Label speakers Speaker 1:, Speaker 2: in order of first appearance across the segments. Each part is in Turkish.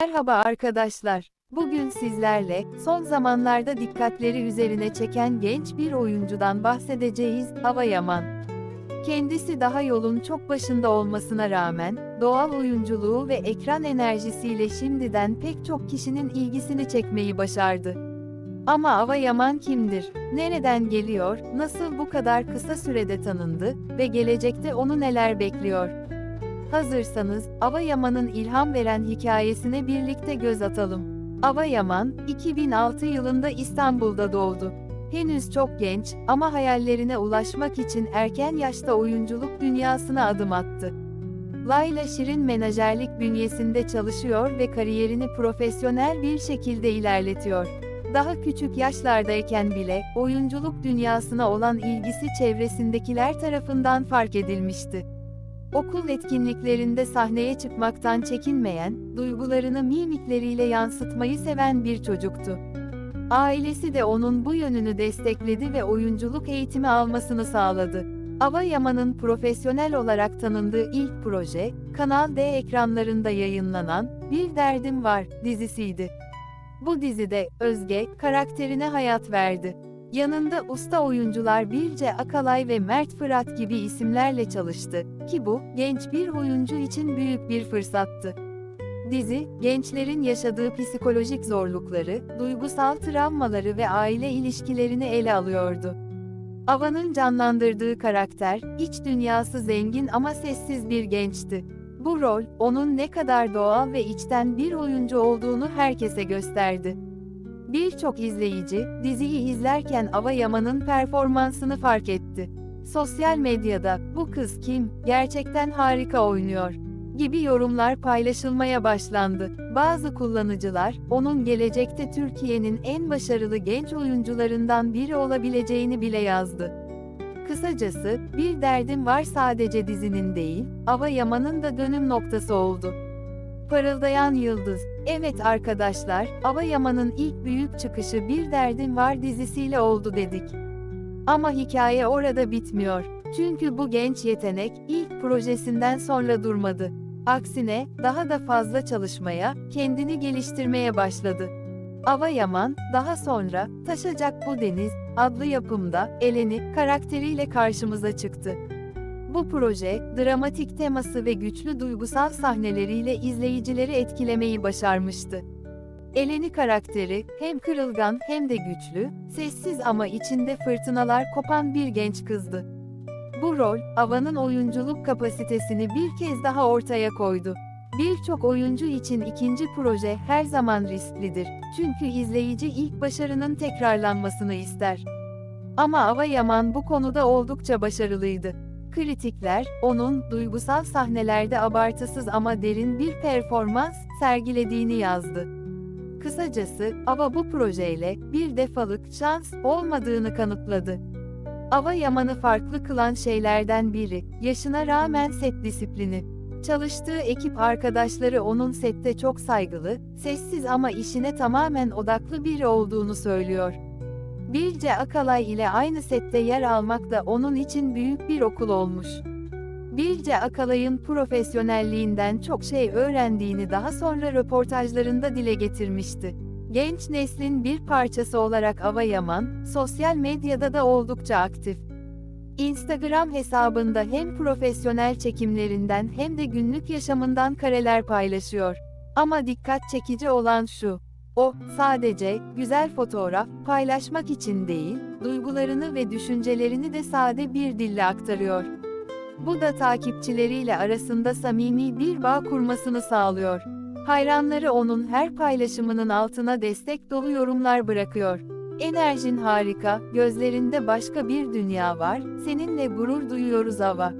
Speaker 1: Merhaba arkadaşlar. Bugün sizlerle son zamanlarda dikkatleri üzerine çeken genç bir oyuncudan bahsedeceğiz. Hava Yaman. Kendisi daha yolun çok başında olmasına rağmen doğal oyunculuğu ve ekran enerjisiyle şimdiden pek çok kişinin ilgisini çekmeyi başardı. Ama Ava Yaman kimdir? Nereden geliyor? Nasıl bu kadar kısa sürede tanındı ve gelecekte onu neler bekliyor? Hazırsanız, Ava Yaman'ın ilham veren hikayesine birlikte göz atalım. Ava Yaman, 2006 yılında İstanbul'da doğdu. Henüz çok genç ama hayallerine ulaşmak için erken yaşta oyunculuk dünyasına adım attı. Layla Şirin menajerlik bünyesinde çalışıyor ve kariyerini profesyonel bir şekilde ilerletiyor. Daha küçük yaşlardayken bile oyunculuk dünyasına olan ilgisi çevresindekiler tarafından fark edilmişti. Okul etkinliklerinde sahneye çıkmaktan çekinmeyen, duygularını mimikleriyle yansıtmayı seven bir çocuktu. Ailesi de onun bu yönünü destekledi ve oyunculuk eğitimi almasını sağladı. Ava Yaman'ın profesyonel olarak tanındığı ilk proje, Kanal D ekranlarında yayınlanan Bir Derdim Var dizisiydi. Bu dizide Özge karakterine hayat verdi. Yanında usta oyuncular Birce Akalay ve Mert Fırat gibi isimlerle çalıştı ki bu genç bir oyuncu için büyük bir fırsattı. Dizi, gençlerin yaşadığı psikolojik zorlukları, duygusal travmaları ve aile ilişkilerini ele alıyordu. Ava'nın canlandırdığı karakter, iç dünyası zengin ama sessiz bir gençti. Bu rol, onun ne kadar doğal ve içten bir oyuncu olduğunu herkese gösterdi. Birçok izleyici, diziyi izlerken Ava Yaman'ın performansını fark etti. Sosyal medyada, bu kız kim, gerçekten harika oynuyor, gibi yorumlar paylaşılmaya başlandı. Bazı kullanıcılar, onun gelecekte Türkiye'nin en başarılı genç oyuncularından biri olabileceğini bile yazdı. Kısacası, bir derdim var sadece dizinin değil, Ava Yaman'ın da dönüm noktası oldu. Parıldayan Yıldız. Evet arkadaşlar, Ava Yaman'ın ilk büyük çıkışı Bir Derdim Var dizisiyle oldu dedik. Ama hikaye orada bitmiyor. Çünkü bu genç yetenek ilk projesinden sonra durmadı. Aksine daha da fazla çalışmaya, kendini geliştirmeye başladı. Ava Yaman, daha sonra Taşacak Bu Deniz adlı yapımda Eleni karakteriyle karşımıza çıktı. Bu proje, dramatik teması ve güçlü duygusal sahneleriyle izleyicileri etkilemeyi başarmıştı. Eleni karakteri, hem kırılgan hem de güçlü, sessiz ama içinde fırtınalar kopan bir genç kızdı. Bu rol, Ava'nın oyunculuk kapasitesini bir kez daha ortaya koydu. Birçok oyuncu için ikinci proje her zaman risklidir. Çünkü izleyici ilk başarının tekrarlanmasını ister. Ama Ava Yaman bu konuda oldukça başarılıydı. Kritikler, onun duygusal sahnelerde abartısız ama derin bir performans sergilediğini yazdı. Kısacası, Ava bu projeyle bir defalık şans olmadığını kanıtladı. Ava Yaman'ı farklı kılan şeylerden biri, yaşına rağmen set disiplini. Çalıştığı ekip arkadaşları onun sette çok saygılı, sessiz ama işine tamamen odaklı biri olduğunu söylüyor. Bilge Akalay ile aynı sette yer almak da onun için büyük bir okul olmuş. Bilge Akalay'ın profesyonelliğinden çok şey öğrendiğini daha sonra röportajlarında dile getirmişti. Genç neslin bir parçası olarak Ava Yaman, sosyal medyada da oldukça aktif. Instagram hesabında hem profesyonel çekimlerinden hem de günlük yaşamından kareler paylaşıyor. Ama dikkat çekici olan şu, o, sadece, güzel fotoğraf, paylaşmak için değil, duygularını ve düşüncelerini de sade bir dille aktarıyor. Bu da takipçileriyle arasında samimi bir bağ kurmasını sağlıyor. Hayranları onun her paylaşımının altına destek dolu yorumlar bırakıyor. Enerjin harika, gözlerinde başka bir dünya var, seninle gurur duyuyoruz Ava.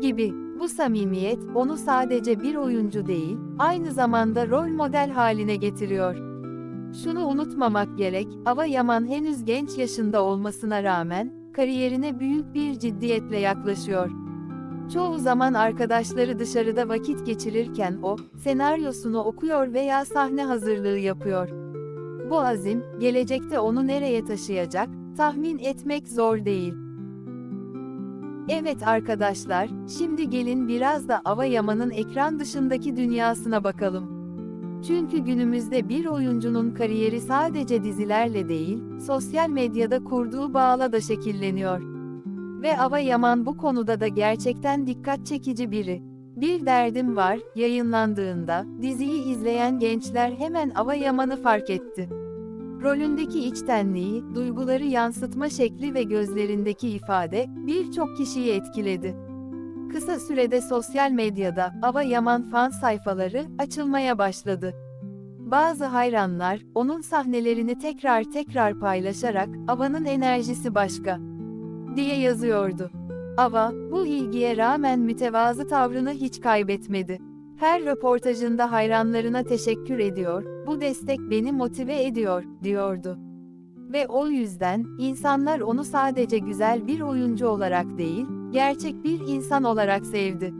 Speaker 1: Gibi. Bu samimiyet, onu sadece bir oyuncu değil, aynı zamanda rol model haline getiriyor. Şunu unutmamak gerek, Ava Yaman henüz genç yaşında olmasına rağmen, kariyerine büyük bir ciddiyetle yaklaşıyor. Çoğu zaman arkadaşları dışarıda vakit geçirirken o, senaryosunu okuyor veya sahne hazırlığı yapıyor. Bu azim, gelecekte onu nereye taşıyacak, tahmin etmek zor değil. Evet arkadaşlar, şimdi gelin biraz da Ava Yaman'ın ekran dışındaki dünyasına bakalım. Çünkü günümüzde bir oyuncunun kariyeri sadece dizilerle değil, sosyal medyada kurduğu bağla da şekilleniyor. Ve Ava Yaman bu konuda da gerçekten dikkat çekici biri. Bir derdim var, yayınlandığında, diziyi izleyen gençler hemen Ava Yaman'ı fark etti. Rolündeki içtenliği, duyguları yansıtma şekli ve gözlerindeki ifade, birçok kişiyi etkiledi. Kısa sürede sosyal medyada Ava Yaman fan sayfaları açılmaya başladı. Bazı hayranlar onun sahnelerini tekrar tekrar paylaşarak Ava'nın enerjisi başka diye yazıyordu. Ava bu ilgiye rağmen mütevazı tavrını hiç kaybetmedi. Her röportajında hayranlarına teşekkür ediyor, bu destek beni motive ediyor, diyordu. Ve o yüzden, insanlar onu sadece güzel bir oyuncu olarak değil, gerçek bir insan olarak sevdi.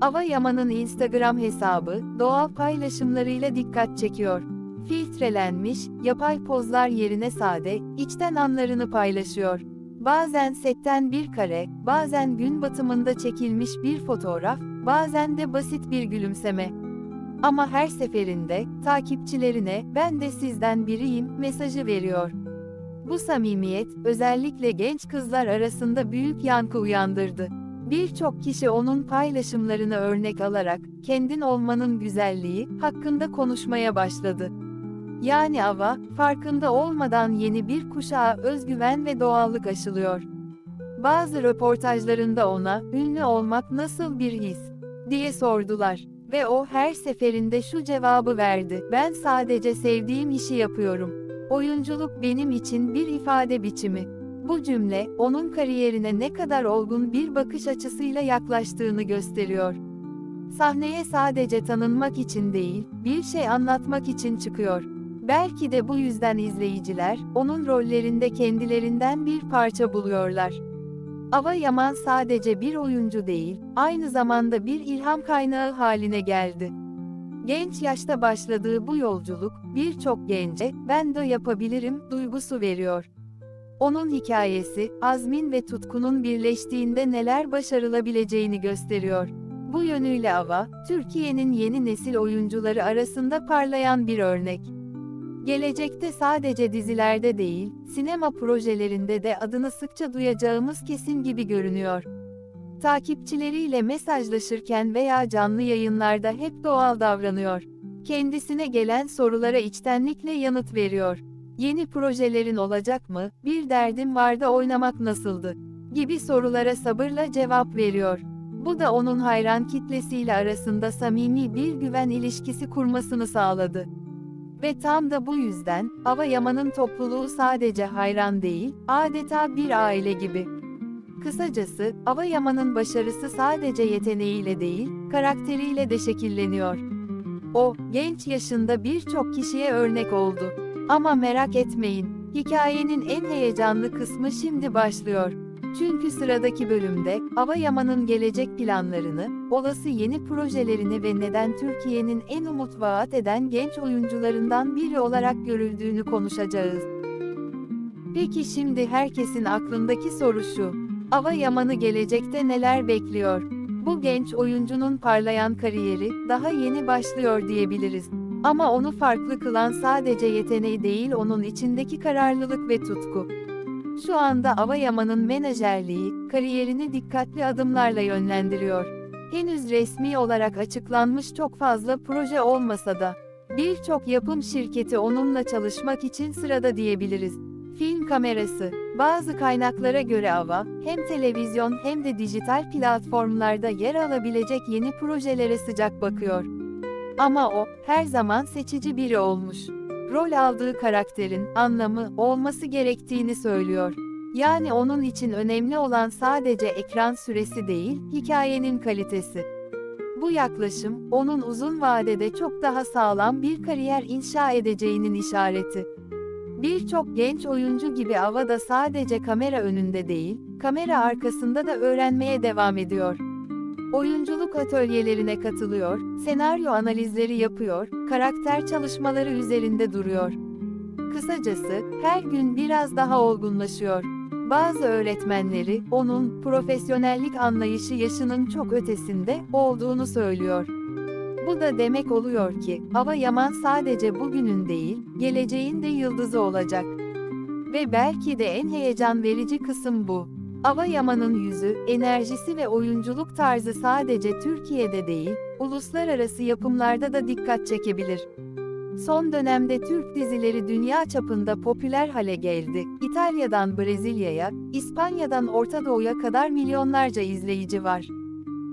Speaker 1: Ava Yaman'ın Instagram hesabı, doğal paylaşımlarıyla dikkat çekiyor. Filtrelenmiş, yapay pozlar yerine sade, içten anlarını paylaşıyor. Bazen setten bir kare, bazen gün batımında çekilmiş bir fotoğraf, bazen de basit bir gülümseme. Ama her seferinde, takipçilerine, ben de sizden biriyim, mesajı veriyor. Bu samimiyet, özellikle genç kızlar arasında büyük yankı uyandırdı. Birçok kişi onun paylaşımlarını örnek alarak, kendin olmanın güzelliği, hakkında konuşmaya başladı. Yani Ava, farkında olmadan yeni bir kuşağa özgüven ve doğallık aşılıyor. Bazı röportajlarında ona, ünlü olmak nasıl bir his, diye sordular. Ve o her seferinde şu cevabı verdi, ben sadece sevdiğim işi yapıyorum. Oyunculuk benim için bir ifade biçimi. Bu cümle, onun kariyerine ne kadar olgun bir bakış açısıyla yaklaştığını gösteriyor. Sahneye sadece tanınmak için değil, bir şey anlatmak için çıkıyor. Belki de bu yüzden izleyiciler, onun rollerinde kendilerinden bir parça buluyorlar. Ava Yaman sadece bir oyuncu değil, aynı zamanda bir ilham kaynağı haline geldi. Genç yaşta başladığı bu yolculuk, birçok gence, ben de yapabilirim, duygusu veriyor. Onun hikayesi, azmin ve tutkunun birleştiğinde neler başarılabileceğini gösteriyor. Bu yönüyle Ava, Türkiye'nin yeni nesil oyuncuları arasında parlayan bir örnek. Gelecekte sadece dizilerde değil, sinema projelerinde de adını sıkça duyacağımız kesin gibi görünüyor. Takipçileriyle mesajlaşırken veya canlı yayınlarda hep doğal davranıyor. Kendisine gelen sorulara içtenlikle yanıt veriyor. Yeni projelerin olacak mı? Bir derdim vardı oynamak nasıldı? gibi sorulara sabırla cevap veriyor. Bu da onun hayran kitlesiyle arasında samimi bir güven ilişkisi kurmasını sağladı. Ve tam da bu yüzden, Ava Yaman'ın topluluğu sadece hayran değil, adeta bir aile gibi. Kısacası, Ava Yaman'ın başarısı sadece yeteneğiyle değil, karakteriyle de şekilleniyor. O, genç yaşında birçok kişiye örnek oldu. Ama merak etmeyin, hikayenin en heyecanlı kısmı şimdi başlıyor. Çünkü sıradaki bölümde, Ava Yaman'ın gelecek planlarını, olası yeni projelerini ve neden Türkiye'nin en umut vaat eden genç oyuncularından biri olarak görüldüğünü konuşacağız. Peki şimdi herkesin aklındaki soru şu. Ava Yaman'ı gelecekte neler bekliyor? Bu genç oyuncunun parlayan kariyeri daha yeni başlıyor diyebiliriz. Ama onu farklı kılan sadece yeteneği değil onun içindeki kararlılık ve tutku. Şu anda Ava Yaman'ın menajerliği, kariyerini dikkatli adımlarla yönlendiriyor. Henüz resmi olarak açıklanmış çok fazla proje olmasa da, birçok yapım şirketi onunla çalışmak için sırada diyebiliriz. Film kamerası, bazı kaynaklara göre Ava, hem televizyon hem de dijital platformlarda yer alabilecek yeni projelere sıcak bakıyor. Ama o, her zaman seçici biri olmuş rol aldığı karakterin anlamı olması gerektiğini söylüyor. Yani onun için önemli olan sadece ekran süresi değil, hikayenin kalitesi. Bu yaklaşım, onun uzun vadede çok daha sağlam bir kariyer inşa edeceğinin işareti. Birçok genç oyuncu gibi Ava da sadece kamera önünde değil, kamera arkasında da öğrenmeye devam ediyor. Oyunculuk atölyelerine katılıyor, senaryo analizleri yapıyor, karakter çalışmaları üzerinde duruyor. Kısacası, her gün biraz daha olgunlaşıyor. Bazı öğretmenleri, onun, profesyonellik anlayışı yaşının çok ötesinde, olduğunu söylüyor. Bu da demek oluyor ki, Hava Yaman sadece bugünün değil, geleceğin de yıldızı olacak. Ve belki de en heyecan verici kısım bu. Ava Yaman'ın yüzü, enerjisi ve oyunculuk tarzı sadece Türkiye'de değil, uluslararası yapımlarda da dikkat çekebilir. Son dönemde Türk dizileri dünya çapında popüler hale geldi. İtalya'dan Brezilya'ya, İspanya'dan Orta Doğu'ya kadar milyonlarca izleyici var.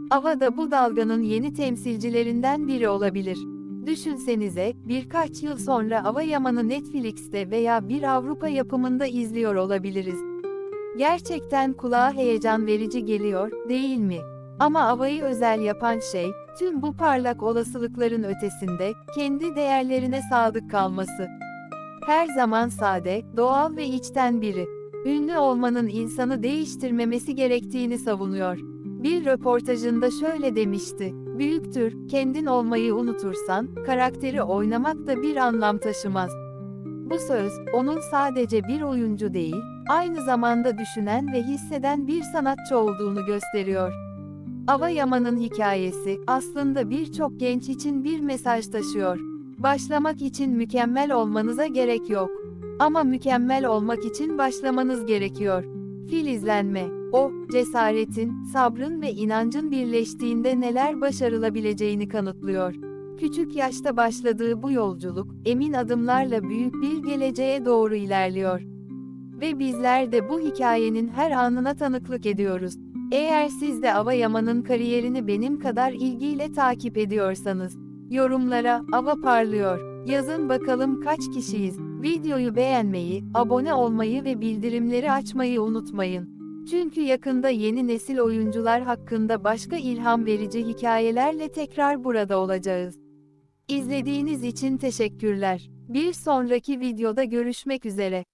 Speaker 1: Ava da bu dalganın yeni temsilcilerinden biri olabilir. Düşünsenize, birkaç yıl sonra Ava Yaman'ı Netflix'te veya bir Avrupa yapımında izliyor olabiliriz. Gerçekten kulağa heyecan verici geliyor, değil mi? Ama Ava'yı özel yapan şey, tüm bu parlak olasılıkların ötesinde, kendi değerlerine sadık kalması. Her zaman sade, doğal ve içten biri. Ünlü olmanın insanı değiştirmemesi gerektiğini savunuyor. Bir röportajında şöyle demişti. Büyüktür, kendin olmayı unutursan, karakteri oynamak da bir anlam taşımaz. Bu söz, onun sadece bir oyuncu değil, aynı zamanda düşünen ve hisseden bir sanatçı olduğunu gösteriyor. Ava Yaman'ın hikayesi, aslında birçok genç için bir mesaj taşıyor. Başlamak için mükemmel olmanıza gerek yok. Ama mükemmel olmak için başlamanız gerekiyor. Filizlenme, o, cesaretin, sabrın ve inancın birleştiğinde neler başarılabileceğini kanıtlıyor. Küçük yaşta başladığı bu yolculuk, emin adımlarla büyük bir geleceğe doğru ilerliyor. Ve bizler de bu hikayenin her anına tanıklık ediyoruz. Eğer siz de Ava Yaman'ın kariyerini benim kadar ilgiyle takip ediyorsanız, yorumlara Ava parlıyor, yazın bakalım kaç kişiyiz. Videoyu beğenmeyi, abone olmayı ve bildirimleri açmayı unutmayın. Çünkü yakında yeni nesil oyuncular hakkında başka ilham verici hikayelerle tekrar burada olacağız. İzlediğiniz için teşekkürler. Bir sonraki videoda görüşmek üzere.